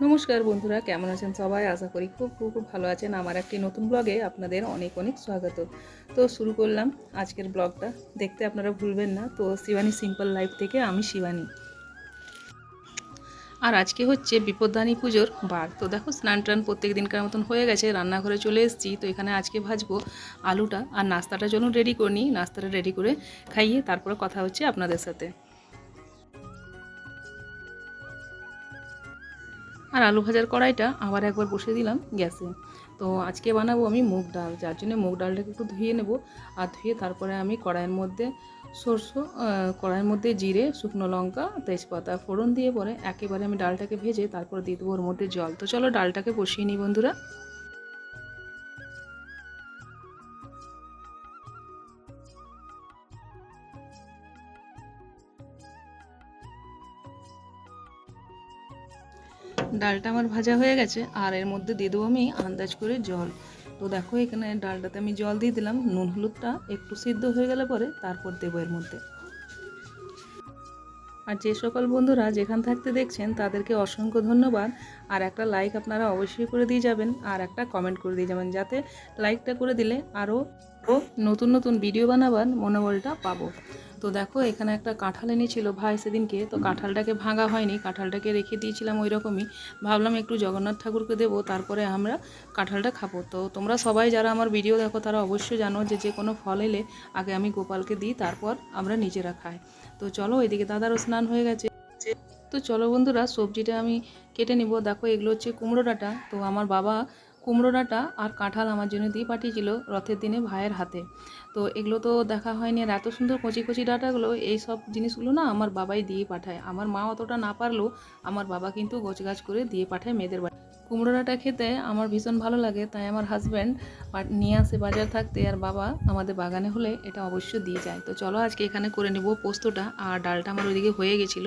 নমস্কার বন্ধুরা, কেমন আছেন সবাই? আশা করি খুব খুব খুব ভালো আছেন। আমার একটি নতুন ব্লগে আপনাদের অনেক অনেক স্বাগত। তো শুরু করলাম আজকের ব্লগটা। দেখতে আপনারা ভুলবেন না। তো শিবানী সিম্পল লাইফ থেকে আমি শিবানী। আর আজকে হচ্ছে বিপদানী পুজোর বার। তো দেখো, স্নান টান প্রত্যেক দিনকার মতন হয়ে গেছে, রান্নাঘরে চলে এসেছি। তো এখানে আজকে ভাজবো আলুটা। আর নাস্তাটা চলুন রেডি করে নিই। নাস্তাটা রেডি করে খাইয়ে তারপরে কথা হচ্ছে আপনাদের সাথে। আর আলু ভাজার কড়াইটা আবার একবার বসে দিলাম গ্যাসে। তো আজকে বানাবো আমি মুগ ডাল, যার জন্য মুগ ডালটাকে একটু ধুয়ে নেব আর ধুয়ে তারপরে আমি কড়াইয়ের মধ্যে সরষে কড়াইয়ের মধ্যে জিরে, শুকনো লঙ্কা, তেজপাতা, ফোড়ন দিয়ে পরে একেবারে আমি ডালটাকে ভেজে তারপর দিয়ে দেবো ওর মধ্যে জল। তো চলো ডালটাকে বসিয়ে নিই বন্ধুরা। ডালটা আমার ভাজা হয়ে গেছে, আর এর মধ্যে দিয়ে দেবো আমি আন্দাজ করে জল। তো দেখো, এখানে ডালটাতে আমি জল দিয়ে দিলাম, নুন হলুদটা একটু সিদ্ধ হয়ে গেলে পরে তারপর দেবো এর মধ্যে। আর যে সকল বন্ধুরা যেখান থাকতে দেখছেন, তাদেরকে অসংখ্য ধন্যবাদ। আর একটা লাইক আপনারা অবশ্যই করে দিয়ে যাবেন, আর একটা কমেন্ট করে দিয়ে যাবেন, যাতে লাইকটা করে দিলে আরও নতুন নতুন ভিডিও বানাবার মনোবলটা পাবো। তো দেখো, এখানে একটা কাঁঠাল এনেছিল ভাই সেদিনকে। তো কাঁঠালটাকে ভাঙা হয়নি, কাঁঠালটাকে রেখে দিয়েছিলাম ওই রকমই ভাবলাম একটু জগন্নাথ ঠাকুরকে দেবো, তারপরে আমরা কাঁঠালটা খাব। তো তোমরা সবাই যারা আমার ভিডিও দেখো, তারা অবশ্যই জানো যে যে কোনো ফল এলে আগে আমি গোপালকে দিই, তারপর আমরা নিজেরা খাই। তো চলো ওইদিকে দাদারও স্নান হয়ে গেছে। তো চলো বন্ধুরা, সবজিটা আমি কেটে নিব। দেখো, এগুলো হচ্ছে কুমড়ো ডাঁটা তো আমার বাবা কুমড়ো ডাঁটা আর কাঁঠাল আমার জন্য দিয়ে পাঠিয়েছিল রথের দিনে ভাইয়ের হাতে। তো এগুলো তো দেখা হয়নি আর এত সুন্দর কচি কচি ডাঁটাগুলো, এই সব জিনিসগুলো না আমার বাবাই দিয়ে পাঠায়। আমার মা অতটা না পারলেও আমার বাবা কিন্তু গোছগাছ করে দিয়ে পাঠায় মেয়েদের বাড়ি। কুমড়ো ডাঁটা খেতে আমার ভীষণ ভালো লাগে, তাই আমার হাজব্যান্ড নিয়ে আসে বাজার থাকতে আর বাবা আমাদের বাগানে হলে এটা অবশ্যই দিয়ে যায়। তো চলো আজকে এখানে করে নেব পোস্তটা, আর ডালটা আমার ওইদিকে হয়ে গেছিল।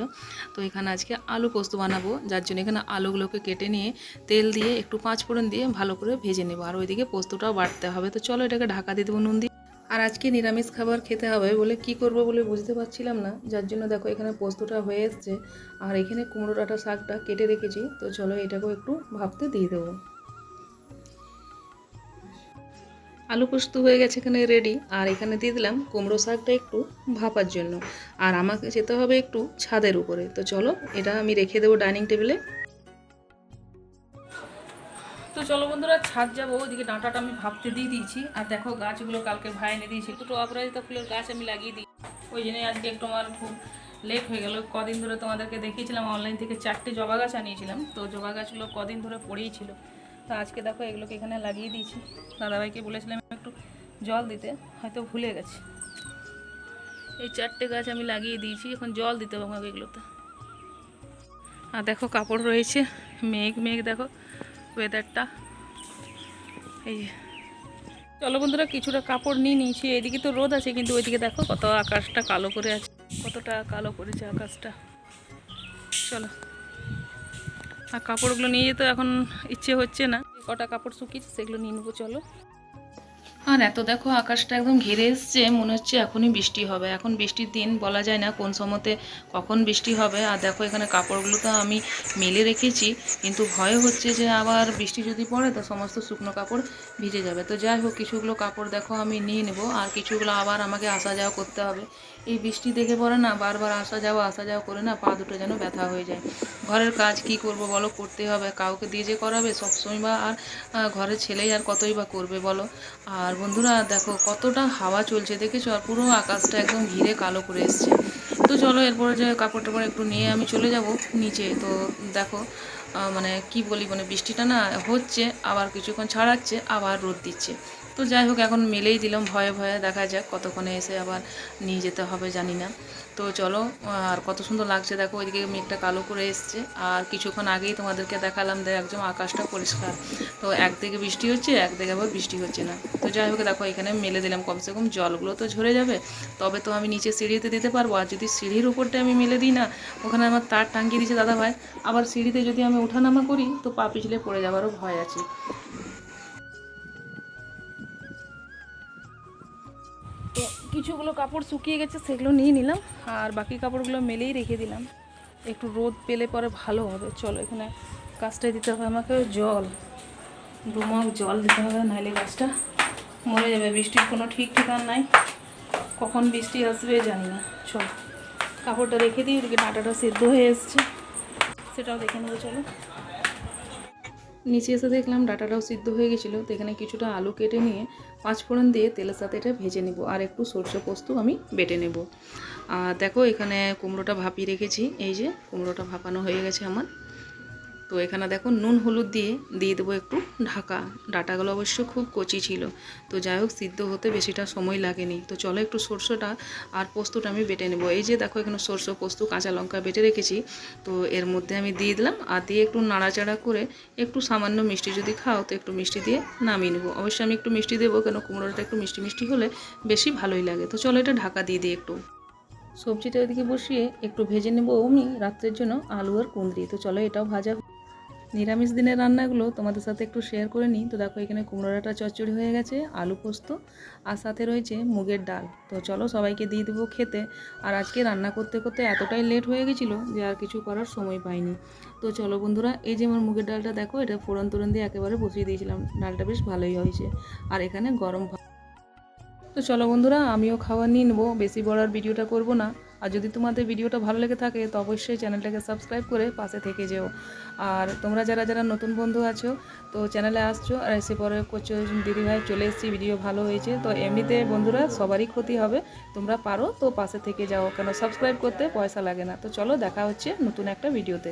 তো এখানে আজকে আলু পোস্ত বানাবো, যার জন্য এখানে আলুগুলোকে কেটে নিয়ে তেল দিয়ে একটু পাঁচ ফোড়ন দিয়ে ভালো করে ভেজে নেব, আর ওইদিকে পোস্তটাও বাটতে হবে। তো চলো এটাকে ঢাকা দিয়ে দেবো নুন দিয়ে। আর আজকে নিরামিষ খাবার খেতে হবে বলে কি করব বলে বুঝতে পারছিলাম না। যার জন্য দেখো এখানে পোস্তটা হয়ে এসছে। আর এখানে কুমড়ো ডাঁটা শাকটা কেটে রেখেছি। তো চলো এটাকেও একটু ভাবতে দিয়ে দেবো। আলু পোস্ত হয়ে গেছে এখানে রেডি আর এখানে দিয়ে দিলাম কুমড়ো শাকটা একটু ভাপার জন্য। আর আমাকে যেতে হবে একটু ছাদের উপরে। তো চলো এটা আমি রেখে দেবো ডাইনিং টেবিলে তো চলো বন্ধুরা, ছাদ যাব, ওইদিকে ডাঁটাটা আমি ভাবতে দিয়ে দিয়েছি। আর দেখো, গাছগুলো কালকে ভাই এনে দিয়েছি। দুটো অপরাজিতা ফুলের গাছ আমি লাগিয়ে দিই। ওই জন্যই আজকে একটু আমার খুব লেট হয়ে গেল। কদিন ধরে তোমাদেরকে দেখিয়েছিলাম অনলাইন থেকে চারটে জবা গাছ আনিয়েছিলাম। তো জবা গাছগুলো কদিন ধরে পড়েই ছিল। তো আজকে দেখো, এগুলোকে এখানে লাগিয়ে দিয়েছি। দাদাভাইকে বলেছিলাম একটু জল দিতে, হয়তো ভুলে গেছি। এই চারটে গাছ আমি লাগিয়ে দিয়েছি, এখন জল দিতে হবে আমাকে এগুলোতে। আর দেখো, কাপড় রয়েছে, মেঘ মেঘ দেখো। ওয়েদারটা এই চলো বন্ধুরা, কিছুটা কাপড় নিয়ে নিয়েছি। এদিকে তো রোদ আছে, কিন্তু ওইদিকে দেখো কত আকাশটা কালো করে আছে। কতটা কালো করেছে আকাশটা। চলো। আর কাপড়গুলো নিয়ে যেতে এখন ইচ্ছে হচ্ছে না। কটা কাপড় শুকিয়েছে, সেগুলো নিয়ে নেব, চলো। আর এত দেখো আকাশটা একদম ঘিরে এসছে, মনে হচ্ছে এখনই বৃষ্টি হবে। এখন বৃষ্টির দিন, বলা যায় না কোন সময়তে কখন বৃষ্টি হবে। আর দেখো এখানে কাপড়গুলো তো আমি মেলে রেখেছি, কিন্তু ভয় হচ্ছে যে আবার বৃষ্টি যদি পড়ে, তো সমস্ত শুকনো কাপড় ভিজে যাবে। তো যাই হোক, কিছুগুলো কাপড় দেখো আমি নিয়ে নেব, আর কিছুগুলো আবার আমাকে আসা যাওয়া করতে হবে। এই বৃষ্টি দেখে পড়ে না, বারবার আসা যাওয়া আসা যাওয়া করে না পা দুটো যেন ব্যথা হয়ে যায়। ঘরের কাজ কি করব বলো? করতে হবে। কাউকে দিয়ে যে করাবে সবসময় বা আর ঘরের ছেলেই আর কতই বা করবে বলো? আর বন্ধুরা, দেখো কতটা হাওয়া চলছে, দেখেছ? আর পুরো আকাশটা একদম ঘিরে কালো করে এসছে। তো চলো এরপরে যে কাপড় টাপড় একটু নিয়ে আমি চলে যাব নিচে। তো দেখো মানে কি বলি মানে বৃষ্টিটা না হচ্ছে, আবার কিছুক্ষণ ছাড়াচ্ছে, আবার রোদ দিচ্ছে। তো যাই হোক, এখন মেলেই দিলাম, ভয়ে ভয়ে। দেখা যাক কতক্ষণে এসে আবার নিয়ে যেতে হবে, জানি না। তো চলো, আর কত সুন্দর লাগছে, দেখো, ওইদিকে মেঘটা কালো করে এসছে। আর কিছুক্ষণ আগেই তোমাদেরকে দেখালাম দেখ একদম আকাশটা পরিষ্কার। তো একদিকে বৃষ্টি হচ্ছে একদিকে আবার বৃষ্টি হচ্ছে না। তো যাই হোক, দেখো, এখানে মেলে দিলাম। কমসে কম জলগুলো তো ঝরে যাবে। তবে তো আমি নিচে সিঁড়িতে দিতে পারব। আর যদি সিঁড়ির উপরটা আমি মেলে দিই না, ওখানে আমার তার টাঙ্গিয়ে দিয়েছে দাদা ভাই আবার সিঁড়িতে যদি আমি ওঠানামা করি, তো পা পিছলে পড়ে যাওয়ারও ভয় আছে। কিছুগুলো কাপড় শুকিয়ে গেছে, সেগুলো নিয়ে নিলাম, আর বাকি কাপড়গুলো মেলেই রেখে দিলাম। একটু রোদ পেলে পরে ভালো হবে। চলো, এখানে গাছটায় দিতে হবে আমাকে, জল। দু মগ জল দিতে হবে, নাহলে গাছটা মরে যাবে। বৃষ্টির কোনো ঠিক ঠিকান নাই। কখন বৃষ্টি আসবে জানি না। চল, কাপড়টা রেখে দিই ওদিকে ডাঁটাটা সেদ্ধ হয়ে এসছে। সেটাও দেখে নেব, চলো। নিচে এসে দেখলাম ডাটাটাও সিদ্ধ হয়ে গেছিল, তো এখানে কিছুটা আলু কেটে নিয়ে পাঁচ ফোড়ন দিয়ে তেলের সাথে এটা ভেজে নেব আর একটু সর্ষে পোস্ত আমি বেটে নেব। আর দেখো এখানে কুমড়োটা ভাপিয়ে রেখেছি, এই যে কুমড়োটা ভাপানো হয়ে গেছে আমার। তো এখানে দেখো নুন, হলুদ দিয়ে দিয়ে দেবো একটু ঢাকা। ডাটাগুলো অবশ্য খুব কচি ছিল। তো যাই হোক, সিদ্ধ হতে বেশিটা সময় লাগেনি। তো চলো একটু সরষেটা আর পোস্তটা আমি বেটে নেব। এই যে দেখো এখানে সরষে, পোস্ত, কাঁচা লঙ্কা বেটে রেখেছি। তো এর মধ্যে আমি দিয়ে দিলাম আর দিয়ে একটু নাড়াচাড়া করে একটু সামান্য মিষ্টি যদি খাও, তো একটু মিষ্টি দিয়ে নামিয়ে নেব। অবশ্যই আমি একটু মিষ্টি দেবো কেন? কুমড়োটা একটু মিষ্টি মিষ্টি হলে বেশি ভালোই লাগে। তো চলো এটা ঢাকা দিয়ে দিই একটু। সবজিটা ওইদিকে বসিয়ে একটু ভেজে নেব অমনি রাত্রের জন্য আলু আর কুঁদরি। তো চলো এটাও ভাজা নিরামিষ দিনের রান্নাগুলো তোমাদের সাথে একটু শেয়ার করে নিই। তো দেখো, এখানে কুমড়োটা চচ্চড়ি হয়ে গেছে, আলু পোস্ত, আর সাথে রয়েছে মুগের ডাল। তো চলো সবাইকে দিয়ে দেবো খেতে। আর আজকে রান্না করতে করতে এতটাই লেট হয়ে গেছিল যে আর কিছু করার সময় পাইনি। তো চলো বন্ধুরা, এই যে আমার মুগের ডালটা দেখো, এটা ফোড়ন তোরন দিয়ে একেবারে বসিয়ে দিয়েছিলাম। ডালটা বেশ ভালোই হয়েছে। আর এখানে গরম তো চলো বন্ধুরা, আমিও খাবার নিয়ে নেব। বেশি বড় আর ভিডিওটা করব না। আর যদি তোমাদের ভিডিওটা ভালো লেগে থাকে, তো অবশ্যই চ্যানেলটাকে সাবস্ক্রাইব করে পাশে থেকে যেও। আর তোমরা যারা যারা নতুন বন্ধু আছো, তো চ্যানেলে আসছো আর এসে পরে করছ, দিদিভাই চলে এসেছি, ভিডিও ভালো হয়েছে, তো এমনিতে বন্ধুরা সবারই ক্ষতি হবে। তোমরা পারো, তো পাশে থেকে যাও। কেন সাবস্ক্রাইব করতে পয়সা লাগে না। তো চলো দেখা হচ্ছে নতুন একটা ভিডিওতে।